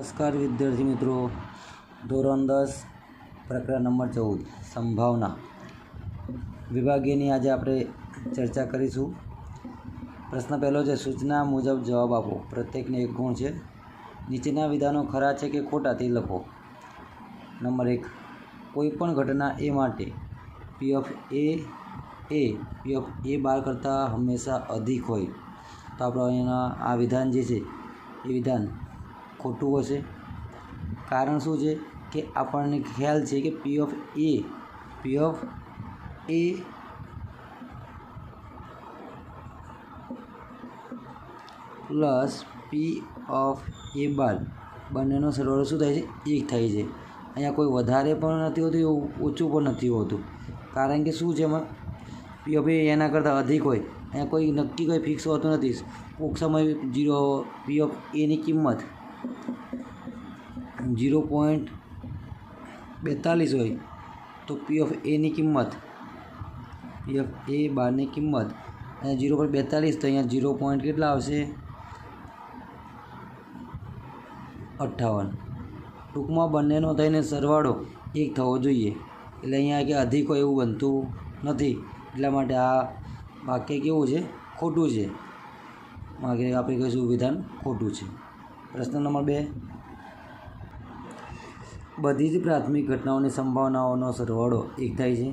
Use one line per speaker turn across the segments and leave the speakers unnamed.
નમસ્કાર વિદ્યાર્થી મિત્રો. ધોરણ દસ, પ્રકરણ નંબર ચૌદ, સંભાવના. વિભાગીયની આજે આપણે ચર્ચા કરીશું. પ્રશ્ન પહેલો છે, સૂચના મુજબ જવાબ આપો. પ્રત્યેકને એક ગુણ છે. નીચેના વિધાનો ખરા છે કે ખોટા તે લખો? નંબર એક, કોઈપણ ઘટના એ માટે પી of A A P of A બાર કરતાં હંમેશા અધિક હોય. તો આપણે અહીંના આ વિધાન જે છે, એ વિધાન ખોટું હશે. કારણ શું છે કે આપણને ખ્યાલ છે કે P of A P of A plus P of A bar બંનેનો સરવાળો શું થાય છે? એક થાય છે. અહીંયા કોઈ વધારે પણ નથી હોતું, એવું ઓછું પણ નથી હોતું. કારણ કે શું છે એમાં? પી ઓફ એ એના કરતાં અધિક હોય. અહીંયા કોઈ નક્કી કોઈ ફિક્સ હોતું નથી. કોક સમય જીરો પી ઓફ એની કિંમત જીરો પોઈન્ટ બેતાલીસ હોય તો પી ઓફ એની કિંમત પી ઓફ એ બારની કિંમત અહીંયા જીરો પોઈન્ટ બેતાલીસ તો અહીંયા જીરો પોઈન્ટ કેટલા આવશે? અઠ્ઠાવન. ટૂંકમાં બંનેનો થઈને સરવાળો એક થવો જોઈએ. એટલે અહીંયા કે અધિક એવું બનતું નથી. એટલા માટે આ વાક્ય કેવું છે? ખોટું છે. માગે આપણે કહીશું વિધાન ખોટું છે. પ્રશ્ન નંબર બે. બધી જ પ્રાથમિક ઘટનાઓની સંભાવનાઓનો સરવાળો એક થાય છે.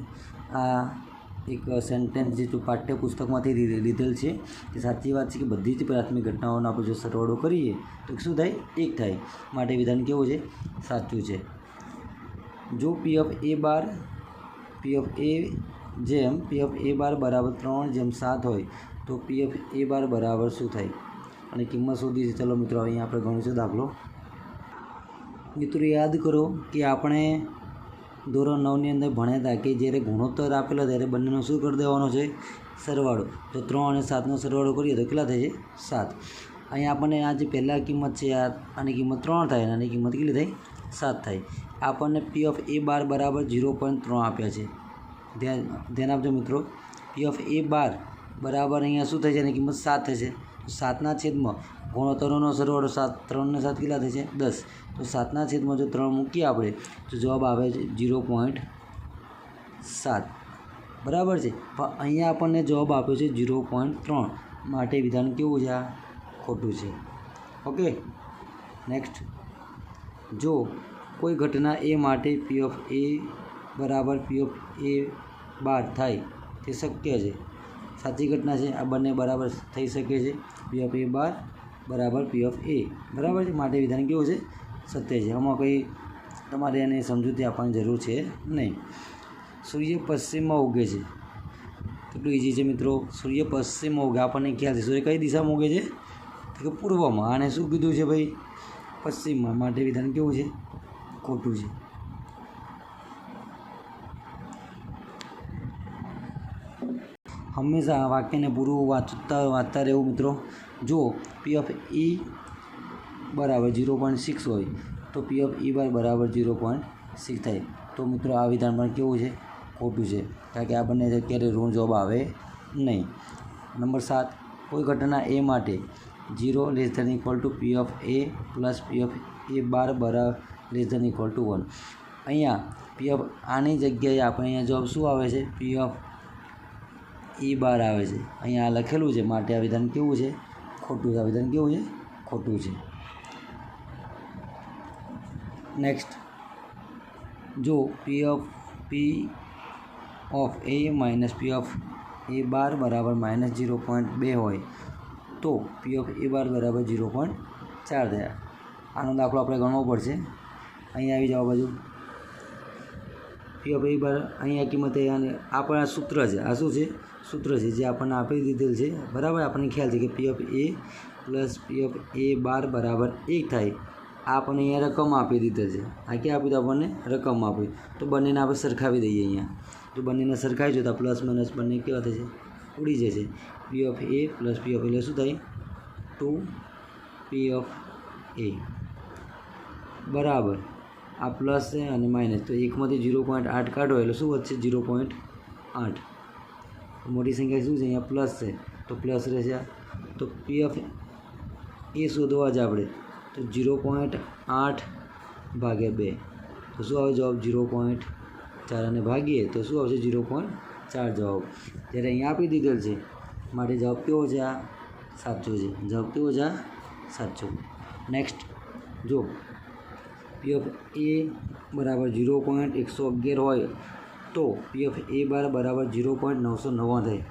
આ એક સેન્ટેન્સ જે પાઠ્યપુસ્તકમાંથી લીધેલ છે તે સાચી વાત છે કે બધી જ પ્રાથમિક ઘટનાઓનો આપણે જો સરવાળો કરીએ, તો શું થાય? એક થાય. માટે વિધાન કેવું છે? સાચું છે. જો P of A bar P of એ જેમ પી ઓફ એ બાર બરાબર ત્રણ જેમ સાત હોય, તો પી ઓફ એ બાર બરાબર શું થાય? અને કિંમત શોધી છે ચલો મિત્રો, અહીંયા આપણે ગણીશું દાખલો. મિત્રો, યાદ કરો કે આપણે ધોરણ નવની અંદર ભણ્યા હતા કે જ્યારે ગુણોત્તર આપેલા ત્યારે બંનેનો શું કરી દેવાનો છે? સરવાળો. તો ત્રણ અને સાતનો સરવાળો કરીએ તો કેટલા થાય છે? સાત. અહીંયા આપણને આ જે પહેલાં કિંમત છે આ, આની કિંમત ત્રણ થાય અને આની કિંમત કેટલી થાય? સાત થાય. આપણને પી ઓફ એ બાર બરાબર ઝીરો પોઈન્ટ ત્રણ આપ્યા છે. ધ્યાન ધ્યાન આપજો મિત્રો. પી ઓફ એ બાર બરાબર અહીંયા શું થાય છે? એની કિંમત સાત થશે સાતના છેદમાં ગુણોત્તરોનો સરવાળો સાત, ત્રણને સાત કેટલા થશે? દસ. તો સાતના છેદમાં જો ત્રણ મૂકીએ આપણે, તો જવાબ આવે છે ઝીરો પોઈન્ટ સાત. બરાબર છે? પણ અહીંયા આપણને જવાબ આપ્યો છે ઝીરો પોઈન્ટ ત્રણ. માટે વિધાન કેવું છે આ? ખોટું છે. ઓકે? નેક્સ્ટ. જો કોઈ ઘટના એ માટે પી ઓફ એ બરાબર પી ઓફ એ બાર થાય, તે શક્ય છે. સાચી ઘટના છે. આ બંને બરાબર થઈ શકે છે. પી ઓફ એ બાર બરાબર પી ઓફ એ બરાબર છે? માટે વિધાન કેવું છે? સત્ય છે. આમાં કંઈ તમારે એને સમજૂતી આપવાની જરૂર છે નહીં. સૂર્ય પશ્ચિમમાં ઉગે છે. કેટલું ઇઝી છે મિત્રો? સૂર્ય પશ્ચિમમાં ઉગે. આપણને ખ્યાલ છે. સૂર્ય કઈ દિશામાં ઉગે છે? તો કે પૂર્વમાં. આને શું કીધું છે ભાઈ? પશ્ચિમમાં. માટે વિધાન કેવું છે? ખોટું છે. હંમેશા આ વાક્યને પૂરું વાંચતા વાંચતા રહેવું મિત્રો. જો પી ઓફ ઈ બરાબર ઝીરો પોઈન્ટ સિક્સ હોય, તો પી ઓફ ઈ બાર બરાબર ઝીરો પોઈન્ટ સિક્સ થાય. તો મિત્રો આ વિધાન પણ કેવું છે? ખોટું છે. કારણ કે આપણને ક્યારે ઋણ જવાબ આવે નહીં. નંબર સાત, કોઈ ઘટના એ માટે zero less than equal to P of A plus P of A bar બરાબર less than equal to one અહીંયા પી ઓફ આની જગ્યાએ આપણે અહીંયા જવાબ શું આવે છે? પી ઓફ ઈ બાર આવે છે. અહીંયા આ લખેલું છે, માટે આ વિધાન કેવું છે? ખોટું આ વિધાન કેવું છે? ખોટું છે. નેક્સ્ટ જો P of P of A minus P of A bar બરાબર માઇનસ ઝીરો પોઈન્ટ બે હોય, તો પી ઓફ એ બાર બરાબર ઝીરો પોઈન્ટ ચાર થયા. આનો દાખલો આપણે ગણવો પડશે. અહીં આવી જાઓ બાજુ. પી ભાઈ અહીંયા કિંમતે આ પણ આ સૂત્ર છે. આ શું છે? સૂત્ર છે જે આપણને આપી દીધેલ છે. બરાબર? આપણને ખ્યાલ છે કે P of A plus P of A bar બરાબર એક થાય. આપણને અહીંયા રકમ આપી દીધેલ છે. આ ક્યાં આપ્યું આપણને? રકમ આપી. તો બંનેને આપણે સરખાવી દઈએ અહીંયા. તો બંનેને સરખાવી જોતા પ્લસ માઇનસ બંને કેવા થશે ઉડી જશે P of A plus P of એટલે શું થાય? ટુ પી ઓફ એ બરાબર. આ પ્લસ છે અને માઇનસ. તો એકમાંથી ઝીરો પોઈન્ટ આઠ કાઢો એટલે શું વધશે? ઝીરો પોઈન્ટ આઠ. મોટી સંખ્યા શું છે? અહીંયા પ્લસ છે. તો પ્લસ રહેશે. તો પી ઓફ એ શોધવા જ આપણે. તો જીરો પોઈન્ટ આઠ ભાગે બે. તો શું આવે? જવાબ જીરો પોઈન્ટ ચાર. અને ભાગીએ તો શું આવશે? ઝીરો પોઈન્ટ ચાર જવાબ. જ્યારે અહીંયા આપી દીધેલ છે, માટે જવાબ કેવો છે? આ સાચો છે. જવાબ કેવો છે? આ સાચો નેક્સ્ટ જો પીએફ એ બરાબર જીરો પોઈન્ટ એકસો અગિયાર હોય તો પી એફ એ બાર બરાબર જીરો પોઈન્ટ નવસો નવ્વાણું થાય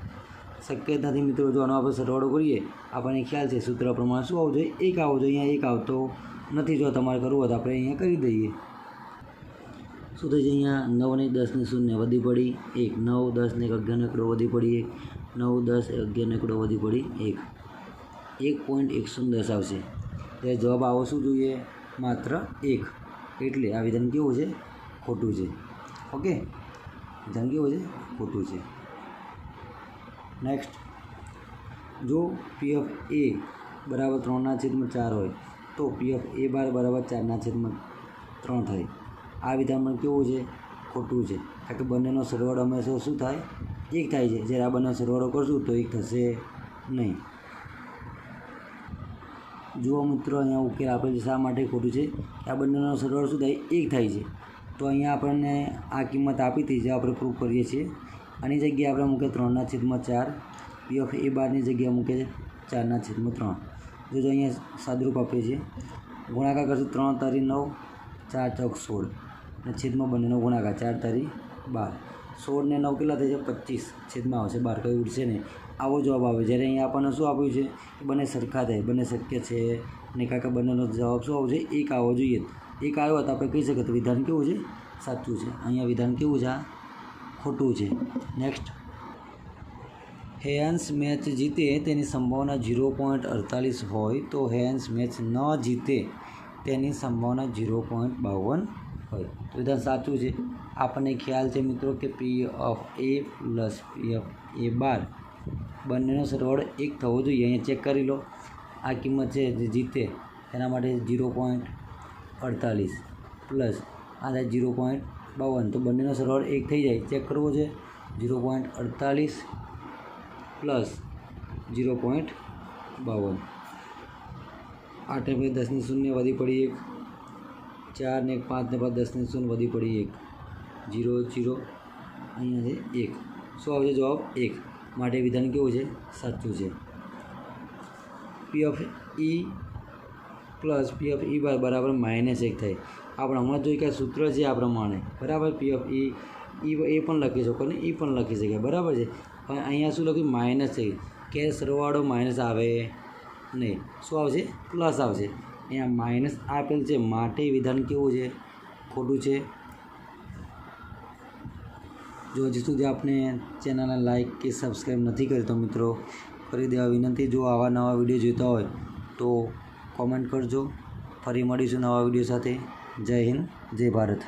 શક્ય નથી મિત્રો જો આનો આપણે સરવાળો કરીએ, આપણને ખ્યાલ છે સૂત્ર પ્રમાણે શું આવવું જોઈએ એક આવવું જોઈએ અહીંયા એક આવતો નથી. જો તમારે કરવું હોય તો આપણે અહીંયા કરી દઈએ. શું થઈ છે અહીંયા? નવને દસને શૂન્ય વધી પડી એક. નવ દસને એક અગિયારનો એકડો વધી પડી એક. નવ, દસ અગિયારનો એકડો વધી પડી એક. એક પોઈન્ટ એકસો દસ આવશે. ત્યારે જવાબ આવો શું જોઈએ? માત્ર એક. એટલે આ વિધાન કેવું છે, ખોટું છે. ઓકે વિધાન કેવું છે, ખોટું છે. નેક્સ્ટ જો પીએફ એ બરાબર ત્રણના છેદમાં ચાર હોય, તો પીએફ એ બાર બરાબર ચારના છેદમાં ત્રણ થાય. આ વિધાનમાં કેવું છે? ખોટું છે. કારણ કે બંનેનો સરવાળો હંમેશા શું થાય? એક થાય છે. જ્યારે આ બંને સરવાળો કરશું તો એક થશે નહીં. જુઓ મિત્રો, અહીંયા ઉકેલ આપેલ છે. શા માટે ખોટું છે? આ બંનેનો સરવાળો શું થાય? એક થાય છે. તો અહીંયા આપણને આ કિંમત આપી હતી, જે આપણે પ્રૂફ કરીએ છીએ. આની જગ્યાએ આપણે મૂકે ત્રણના છેદમાં ચાર. પી એફ એ બારની જગ્યાએ મૂકે છે ચારના છેદમાં ત્રણ. જો અહીંયા સાદરૂપ આપીએ છીએ. ગુણાકાર કરશું ત્રણ તારી નવ, ચાર ચોક સોળ. અને છેદમાં બંનેનો ગુણાકાર, ચાર તારી બાર. સોળ ને નવ કેટલા થાય છે? પચીસ. છેદમાં આવશે. બાર કંઈ ઉડશે નહીં. આવો જવાબ આવે. જ્યારે અહીંયા આપણને શું આપ્યું છે? કે બંને સરખા થાય. બંને શક્ય છે. ને કાકા, બંનેનો જવાબ શું આવશે એક આવવો જોઈએ. એક આવ્યો તો આપણે કહી શકીએ તો વિધાન કેવું છે? સાચું છે. અહીંયા વિધાન કેવું છે? આ? ખોટું છે. નેક્સ્ટ હેયન્સ મેચ જીતે તેની સંભાવના ઝીરો પોઈન્ટ અડતાલીસ હોય તો હેયન્સ મેચ ન જીતે તેની સંભાવના ઝીરો પોઈન્ટ બાવન હોય તો વિધાન સાચું છે. આપણને ખ્યાલ છે મિત્રો કે P of A plus P of A bar બંનેનો સરવાળો એક થવો જોઈએ. અહીંયા ચેક કરી લો. આ કિંમત છે જે જીતે, એના માટે ઝીરો પોઈન્ટ અડતાલીસ પ્લસ આ થાય ઝીરો પોઈન્ટ બાવન. તો બંનેનો સરવાળો એક થઈ જાય. ચેક કરવો છે. ઝીરો પોઈન્ટ અડતાલીસ પ્લસ ઝીરો પોઈન્ટ બાવન. ને પછી દસની શૂન્ય વધી પડી એક. ચાર ને એક પાંચ ને પાંચ, દસની શૂન્ય વધી પડી એક. જીરો જીરો અહીંયા છે એક. શું આવશે જવાબ? એક. માટે વિધાન કેવું છે? સાચું છે. P of E plus P of E bar બરાબર માઇનસ એક થાય. આપણે હમણાં જોઈ કે સૂત્ર છે આ પ્રમાણે. બરાબર? પી ઓફ ઈ ઈ એ પણ લખી શકો ને? એ પણ લખી શકાય બરાબર છે? પણ અહીંયા શું લખ્યું? માઇનસ છે. કે સરવાળો માઇનસ આવે? નહીં. શું આવશે? પ્લસ આવશે. અહીંયા માઇનસ આપેલ છે. માટે વિધાન કેવું છે? ખોટું છે. જો હજી સુધી આપણે ચેનલને લાઇક કે સબસ્ક્રાઈબ નથી કરી તો મિત્રો, કરી દેવા વિનંતી. જો આવા નવા વીડિયો જોઈતા હોય તો કોમેન્ટ કરજો. ફરી મળીશું નવા વીડિયો સાથે. જય હિન્દ, જય ભારત.